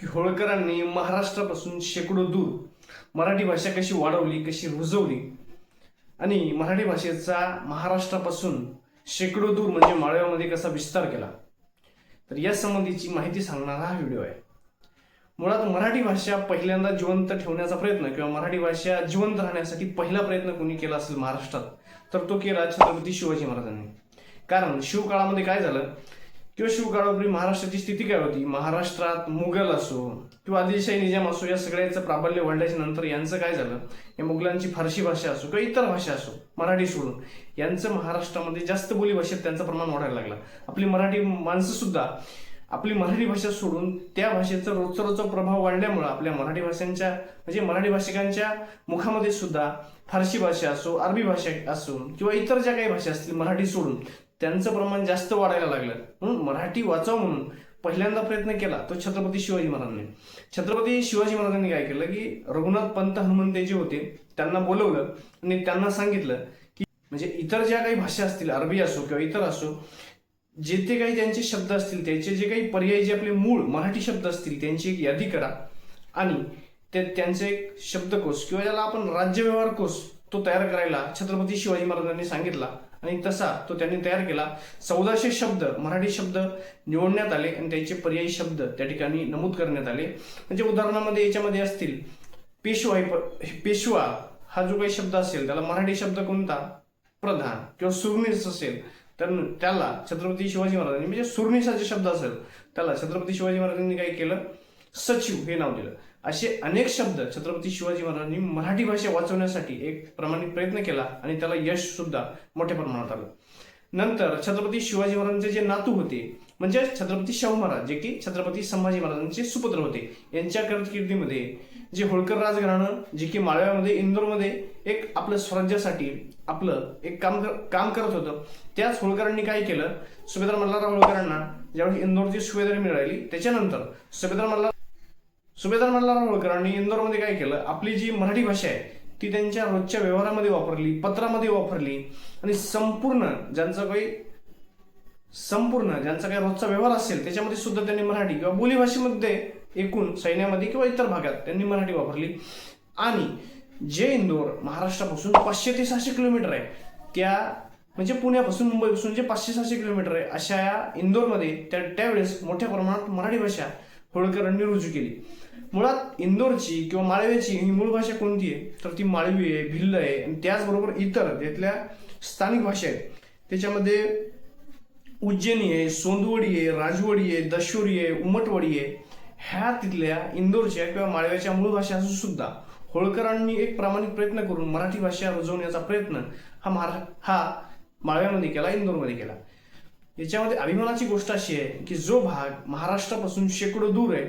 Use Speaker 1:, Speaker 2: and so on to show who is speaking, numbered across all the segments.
Speaker 1: की होळकरांनी महाराष्ट्रापासून शेकडो दूर मराठी भाषा कशी वाढवली कशी रुजवली? आणि मराठी भाषेचा महाराष्ट्रापासून शेकडो दूर म्हणजे माळव्यामध्ये कसा विस्तार केला? तर या संबंधीची माहिती सांगणारा हा व्हिडिओ आहे. मुळात मराठी भाषा पहिल्यांदा जिवंत ठेवण्याचा प्रयत्न किंवा मराठी भाषा जिवंत राहण्यासाठी पहिला प्रयत्न कोणी केला असेल महाराष्ट्रात तर तो केला छत्रपती शिवाजी महाराजांनी. कारण शिवकाळामध्ये काय झालं? किंवा शिवकाळापूर्वी महाराष्ट्राची स्थिती काय होती? महाराष्ट्रात मुघल असो किंवा आदिलशाही निजाम असो या सगळ्याचं प्राबल्य वाढल्याच्या नंतर यांचं काय झालं? या मुघलांची फारशी भाषा असो किंवा इतर भाषा असो मराठी सोडून यांचं महाराष्ट्रामध्ये जास्त बोली भाषेत त्यांचं प्रमाण वाढायला लागलं. आपली मराठी माणसं सुद्धा आपली मराठी भाषा सोडून त्या भाषेचा रोजचा रोजचा प्रभाव वाढल्यामुळं आपल्या मराठी भाषांच्या म्हणजे मराठी भाषिकांच्या मुखामध्ये सुद्धा फारसी भाषा असो अरबी भाषा असो किंवा इतर ज्या काही भाषा असतील मराठी सोडून त्यांचं प्रमाण जास्त वाढायला लागलं. म्हणून मराठी वाचाव म्हणून पहिल्यांदा प्रयत्न केला तो छत्रपती शिवाजी महाराजांनी. छत्रपती शिवाजी महाराजांनी काय केलं की रघुनाथ पंत हनुमंते जे होते त्यांना बोलवलं आणि त्यांना सांगितलं की म्हणजे इतर ज्या काही भाषा असतील अरबी असो किंवा इतर असो जे ते काही त्यांचे शब्द असतील त्याचे जे काही पर्यायी जे आपले मूळ मराठी शब्द असतील त्यांची एक यादी करा. आणि ते त्यांचे एक शब्दकोश किंवा ज्याला आपण राज्यव्यवहार कोश तो तयार करायला छत्रपती शिवाजी महाराजांनी सांगितला. आणि तसा तो त्यांनी तयार केला. चौदाशे शब्द मराठी शब्द निवडण्यात आले आणि त्याचे पर्यायी शब्द त्या ठिकाणी नमूद करण्यात आले. म्हणजे उदाहरणामध्ये याच्यामध्ये असतील पेशवा हे पेशवा हा जो काही शब्द असेल त्याला मराठी शब्द कोणता? प्रधान. किंवा सुरनीस असेल तर त्याला छत्रपती शिवाजी महाराजांनी म्हणजे सुरनीसा जे शब्द असेल त्याला छत्रपती शिवाजी महाराजांनी काय केलं? सचिव हे नाव दिलं. असे अनेक शब्द छत्रपती शिवाजी महाराजांनी मराठी भाषा वाचवण्यासाठी एक प्रामाणिक प्रयत्न केला आणि त्याला यश सुद्धा मोठ्या प्रमाणात आलं. नंतर छत्रपती शिवाजी महाराजांचे जे नातू होते म्हणजे छत्रपती शाहू महाराज जे की छत्रपती संभाजी महाराजांचे सुपुत्र होते यांच्या कारकिर्दीमध्ये जे होळकर राजघराणं जे की माळव्यामध्ये इंदोरमध्ये एक आपलं स्वराज्यासाठी आपलं एक काम कर- काम करत होतं त्याच होळकरांनी काय केलं? सुभेदार मल्हारराव होळकरांना ज्यावेळी इंदोरची सुभेदारी मिळाली त्याच्यानंतर सुभेदार मल्हार सुभेदार मल्हारराव होळकरांनी इंदोरमध्ये काय केलं? आपली जी मराठी भाषा आहे ती त्यांच्या रोजच्या व्यवहारामध्ये वापरली पत्रामध्ये वापरली आणि संपूर्ण ज्यांचं काही संपूर्ण ज्यांचा काही रोजचा व्यवहार असेल त्याच्यामध्ये सुद्धा त्यांनी मराठी किंवा बोलीभाषेमध्ये एकूण सैन्यामध्ये किंवा इतर भागात त्यांनी मराठी वापरली. आणि जे इंदोर महाराष्ट्रापासून पाचशे ते सहाशे किलोमीटर आहे त्या म्हणजे पुण्यापासून मुंबईपासून जे पाचशे सहाशे किलोमीटर आहे अशा या इंदोरमध्ये त्या त्यावेळेस मोठ्या प्रमाणात मराठी भाषा होळकरांनी रुजू केली. मुळात इंदोरची किंवा माळव्याची ही मूळ भाषा कोणती आहे? तर ती माळवी आहे भिल्ल आहे आणि त्याचबरोबर इतर तिथल्या स्थानिक भाषा आहेत त्याच्यामध्ये उज्जैनी आहे सोंदवडी आहे राजवडी आहे दशोरी आहे उमटवडी आहे ह्या तिथल्या इंदोरच्या किंवा माळव्याच्या मूळ भाषा असून सुद्धा होळकरांनी एक प्रामाणिक प्रयत्न करून मराठी भाषा रुजवण्याचा प्रयत्न हा महारा हा माळव्यामध्ये केला इंदोरमध्ये केला. याच्यामध्ये अभिमानाची गोष्ट अशी आहे की जो भाग महाराष्ट्रापासून शेकडो दूर आहे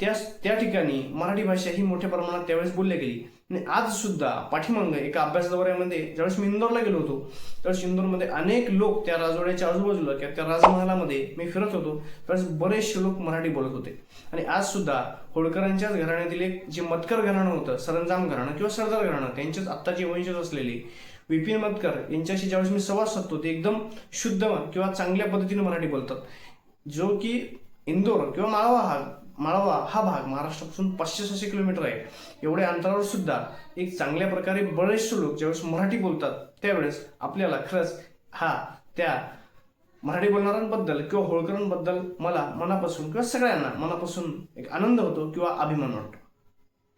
Speaker 1: त्या त्या ठिकाणी मराठी भाषा ही मोठ्या प्रमाणात त्यावेळेस बोलली गेली. आणि आज सुद्धा पाठीमांग एका अभ्यास दौऱ्यामध्ये ज्यावेळेस मी इंदोरला गेलो होतो त्यावेळेस इंदोरमध्ये अनेक लोक त्या राजवाड्याच्या आजूबाजूला किंवा त्या राजमहालामध्ये मी फिरत होतो त्यावेळेस बरेचसे लोक मराठी बोलत होते. आणि आज सुद्धा होळकरांच्याच घराण्यातील एक जे मतकर घराणं होतं सरंजाम घराणं किंवा सरदार घराणं त्यांचेच आत्ताचे वंशज असलेले विपिन मतकर यांच्याशी ज्यावेळेस मी संवाद साधतो ते एकदम शुद्ध किंवा चांगल्या पद्धतीने मराठी बोलतात. जो की इंदोर किंवा माळवा हा माळवा हा भाग महाराष्ट्रापासून पाचशे सहाशे किलोमीटर आहे. एवढ्या अंतरावर सुद्धा एक चांगल्या प्रकारे बरेचसे लोक ज्यावेळेस मराठी बोलतात त्यावेळेस आपल्याला खरंच हा त्या मराठी बोलणाऱ्यांबद्दल किंवा होळकरांबद्दल मला मनापासून किंवा सगळ्यांना मनापासून एक आनंद होतो किंवा अभिमान वाटतो.